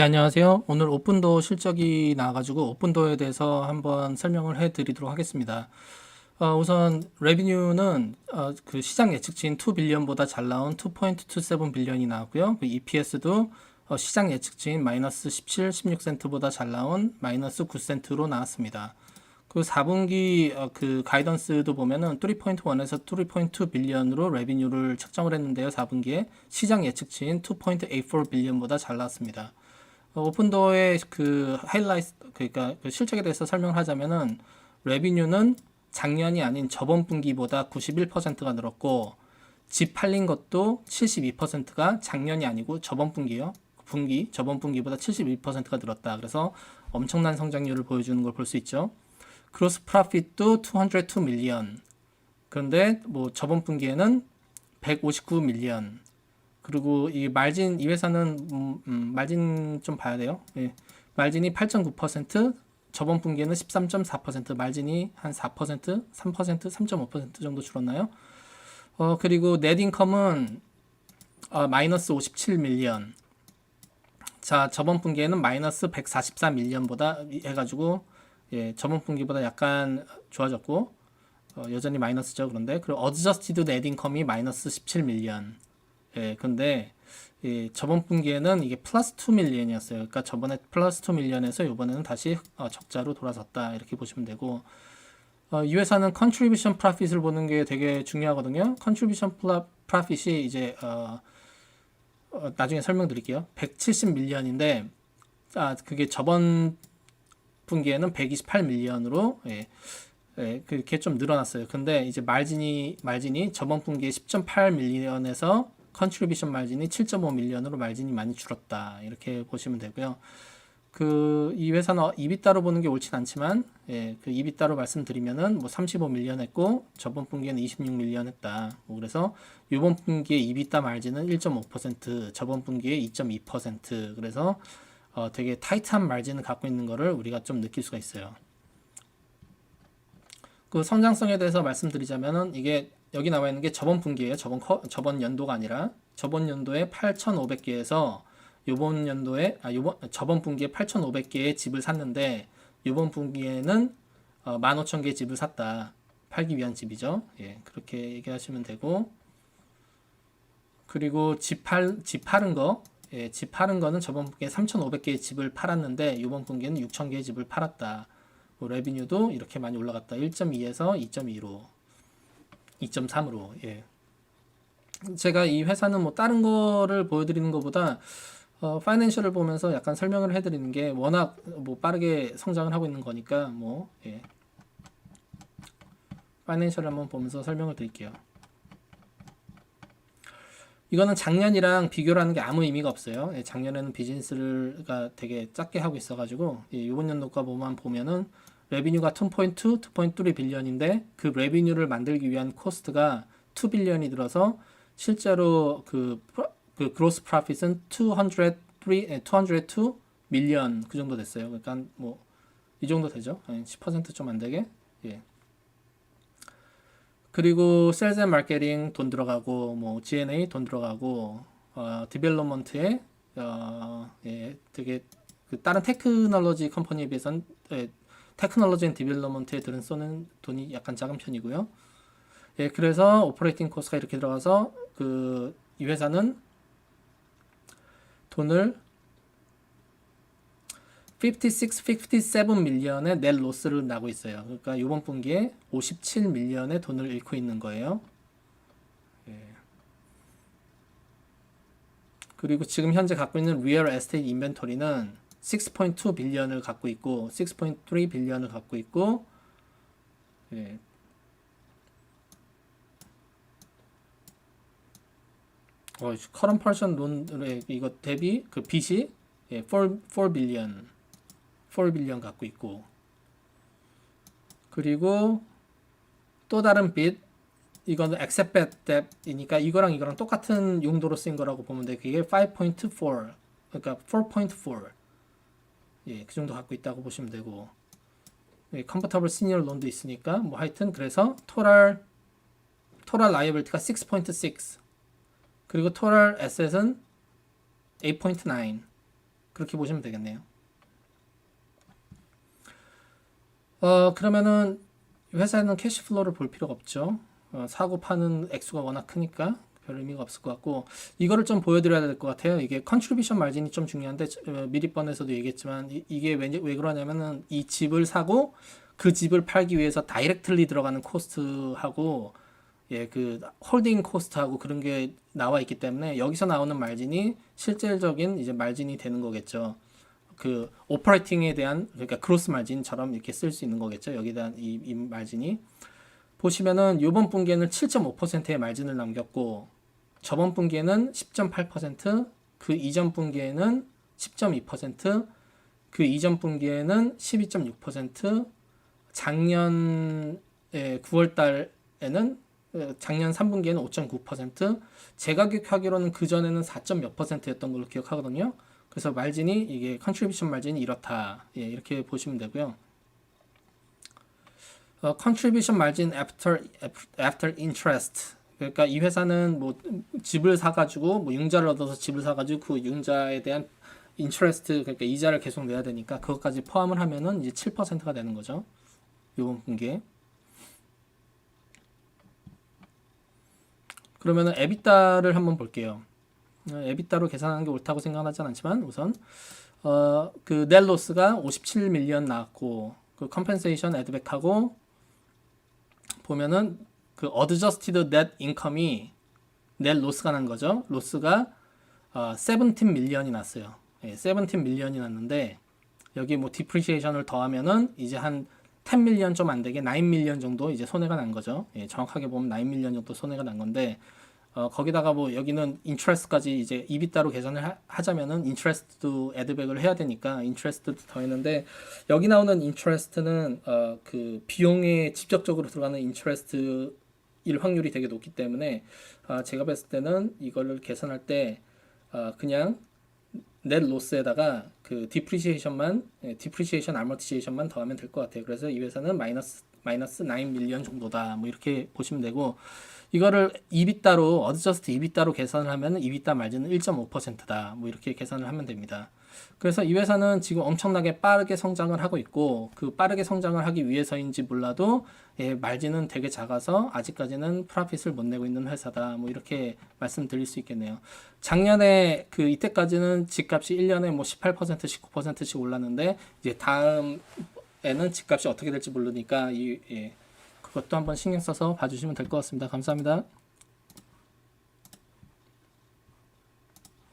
네, 안녕하세요. 오늘 오픈도어 실적이 나와가지고 오픈도어에 대해서 한번 설명을 해드리도록 하겠습니다. 어, 우선 레비뉴는 어, 그 시장 예측치인 2빌리언보다 잘 나온 2.27 빌리언이 나왔고요. 그 EPS도 어, 시장 예측치인 마이너스 17, 16센트보다 잘 나온 마이너스 9센트로 나왔습니다. 그 4분기 어, 그 가이던스도 보면은 3.1에서 3.2 빌리언으로 레비뉴를 책정을 했는데요. 4분기에 시장 예측치인 2.84 빌리언보다 잘 나왔습니다. 어, 오픈도어의 그 하이라이트 그러니까 그 실적에 대해서 설명을 하자면은 레비뉴는 작년이 아닌 저번 분기보다 91%가 늘었고 집 팔린 것도 72%가 작년이 아니고 저번 분기요. 분기 저번 분기보다 72%가 늘었다. 그래서 엄청난 성장률을 보여주는 걸 볼 수 있죠. 크로스 프로핏도 202 밀리언. 그런데 뭐 저번 분기에는 159 밀리언. 그리고 이 말진 이 회사는 음, 음, 말진 좀 봐야 돼요. 예. 말진이 8.9%, 저번 분기에는 13.4%, 말진이 한 4%, 3%, 3.5% 정도 줄었나요? 어, 그리고 넷 인컴은 어, 마이너스 57 밀리언. 자, 저번 분기에는 마이너스 144 밀리언보다 해가지고 예, 저번 분기보다 약간 좋아졌고 어, 여전히 마이너스죠. 그런데 그리고 어드저스티드 넷 인컴이 마이너스 17 밀리언. 예, 근데 이 저번 분기에는 이게 플러스 2 밀리언이었어요. 그러니까 저번에 플러스 2 밀리언에서 이번에는 다시 어, 적자로 돌아섰다 이렇게 보시면 되고 어, 이 회사는 컨트리뷰션 프로핏을 보는 게 되게 중요하거든요. 컨트리뷰션 프로핏이 이제 어, 어, 나중에 설명드릴게요. 170 밀리언인데 아 그게 저번 분기에는 128 밀리언으로 예, 예, 그게 좀 늘어났어요. 근데 이제 말진이 말진이 저번 분기에 10.8 밀리언에서 컨트리뷰션 말진이 7.5 밀리언으로 말진이 많이 줄었다. 이렇게 보시면 되고요. 그 이 회사는 이비따로 보는 게 옳진 않지만 예, 그 이비따로 말씀드리면은 뭐 35 밀리언 했고 저번 분기에는 26 밀리언 했다. 뭐 그래서 이번 분기에 이비따 말진은 1.5%, 저번 분기에 2.2% 그래서 어, 되게 타이트한 말진을 갖고 있는 거를 우리가 좀 느낄 수가 있어요. 그 성장성에 대해서 말씀드리자면은 이게 여기 나와 있는 게 저번 분기예요. 저번 커, 저번 연도가 아니라 저번 연도에 8,500개에서 요번 연도에 아 요번 저번 분기에 8,500개의 집을 샀는데 요번 분기에는 어, 15,000개의 집을 샀다. 팔기 위한 집이죠. 예, 그렇게 얘기하시면 되고 그리고 집 팔, 집 파는 거, 예, 집 파는 거는 저번 분기에 3,500개의 집을 팔았는데 요번 분기에는 6,000개의 집을 팔았다. 뭐 레비뉴도 이렇게 많이 올라갔다. 1.2에서 2.2로 2.3으로 예. 제가 이 회사는 뭐 다른 거를 보여드리는 것보다 어, 파이낸셜을 보면서 약간 설명을 해드리는 게 워낙 뭐 빠르게 성장을 하고 있는 거니까 뭐 예. 파이낸셜을 한번 보면서 설명을 드릴게요. 이거는 작년이랑 비교를 하는 게 아무 의미가 없어요. 예, 작년에는 비즈니스가 되게 작게 하고 있어가지고 예, 이번 연도가 보면 보면은 레비뉴가 2.2, 2.3 빌리언인데 그 레비뉴를 만들기 위한 코스트가 2 빌리언이 들어서 실제로 그, 그 그로스 프로핏은 203, 202 밀리언 그 정도 됐어요. 그러니까 뭐 이 정도 되죠. 10%좀 안 되게. 예. 그리고 셀즈 앤 마케팅 돈 들어가고 뭐 G&A 돈 들어가고 어 디벨롭먼트에 어 예, 되게 그 다른 테크놀로지 컴퍼니에 비해서는 예, 테크놀로지 앤 디벨롭먼트에 들은 쏘는 돈이 약간 작은 편이고요. 예, 그래서 오퍼레이팅 코스가 이렇게 들어가서 그 이 회사는 돈을 56, 57 밀리언의 net 로스를 나고 있어요. 그러니까 이번 분기에 57 밀리언의 돈을 잃고 있는 거예요. 예. 그리고 지금 현재 갖고 있는 리얼 에스테이트 인벤토리는 6.2 빌리언을 갖고 있고 6.3 빌리언을 갖고 있고 예. 어, 커런 펄션 론의 이거 대비 그 빚이 예, 4, 4 빌리언 4 빌리언 갖고 있고 그리고 또 다른 빚 이거는 accept bad debt이니까 이거랑 이거랑 똑같은 용도로 쓰인 거라고 보면 돼. 그게 5.4 그러니까 4.4 예, 그 정도 갖고 있다고 보시면 되고 예, 컴포터블 시니어 론도 있으니까 뭐 하여튼 그래서 토럴 토럴 라이abili티가 6.6 그리고 토럴 에셋은 8.9 그렇게 보시면 되겠네요. 어, 그러면은 회사에는 캐시플로우를 볼 필요가 없죠. 어, 사고 파는 액수가 워낙 크니까 별 의미가 없을 것 같고 이거를 좀 보여드려야 될 것 같아요. 이게 컨트리뷰션 마진이 좀 중요한데 어, 미리 번에서도 얘기했지만 이, 이게 왜, 왜 그러냐면은 이 집을 사고 그 집을 팔기 위해서 다이렉트리 들어가는 코스트하고 예, 그 홀딩 코스트하고 그런 게 나와 있기 때문에 여기서 나오는 말진이 실질적인 이제 말진이 되는 거겠죠. 그 오퍼레이팅에 대한 그러니까 크로스 마진처럼 이렇게 쓸 수 있는 거겠죠. 대한 이, 이 말진이 보시면은 이번 분기에는 7.5%의 말진을 남겼고 저번 분기에는 10.8%, 그 이전 분기에는 10.2%, 그 이전 분기에는 12.6%, 작년 9월 달에는 어, 작년 3분기에는 5.9%, 제가 기억하기로는 그 전에는 4.몇 퍼센트였던 걸로 기억하거든요. 그래서 말진이 이게 컨트리뷰션 말진이 이렇다. 예, 이렇게 보시면 되고요. 어, contribution margin after after interest. 그러니까 이 회사는 뭐 집을 사가지고 뭐 융자를 얻어서 집을 사가지고 그 융자에 대한 interest 그러니까 이자를 계속 내야 되니까 그것까지 포함을 하면은 이제 7%가 되는 거죠. 이번 분기에. 그러면은 에비타를 한번 볼게요. 어, 에비타로 계산하는 게 옳다고 생각하진 않지만 우선 어, 그 넬로스가 57 밀리언 나왔고 그 컴펜세이션 애드백하고 보면은 그 어드저스티드 넷 인컴이 넷 로스가 난 거죠. 로스가 어, 17 밀리언이 났어요. 예, 17 밀리언이 났는데 여기 뭐 디프리시에이션을 더하면은 이제 한 10 밀리언 좀 안 되게 9 밀리언 정도 이제 손해가 난 거죠. 예, 정확하게 보면 9 밀리언 정도 손해가 난 건데 어, 거기다가 뭐 여기는 인트레스까지 이제 이비따로 계산을 하, 하자면은 인트레스트도 애드백을 해야 되니까 인트레스트도 더했는데 여기 나오는 인트레스트는 어, 그 비용에 직접적으로 들어가는 인트레스트 일 확률이 되게 높기 때문에 아, 제가 봤을 때는 이거를 계산할 때 아, 그냥 넷 로스에다가 그 디프리시에이션만 디프리시에이션 아머티시에이션만 더하면 될 것 같아요. 그래서 이 회사는 마이너스 마이너스 9 밀리언 정도다. 뭐 이렇게 보시면 되고 이거를 이비따로 어드저스트 이비따로 계산을 하면 이비따 말진은 1.5%다. 뭐 이렇게 계산을 하면 됩니다. 그래서 이 회사는 지금 엄청나게 빠르게 성장을 하고 있고 그 빠르게 성장을 하기 위해서인지 몰라도 예, 말진은 되게 작아서 아직까지는 프라핏을 못 내고 있는 회사다. 뭐 이렇게 말씀드릴 수 있겠네요. 작년에 그 이때까지는 집값이 1년에 뭐 18% 19%씩 올랐는데 이제 다음 에는 집값이 어떻게 될지 모르니까 이 예, 그것도 한번 신경 써서 봐주시면 될 것 같습니다. 감사합니다.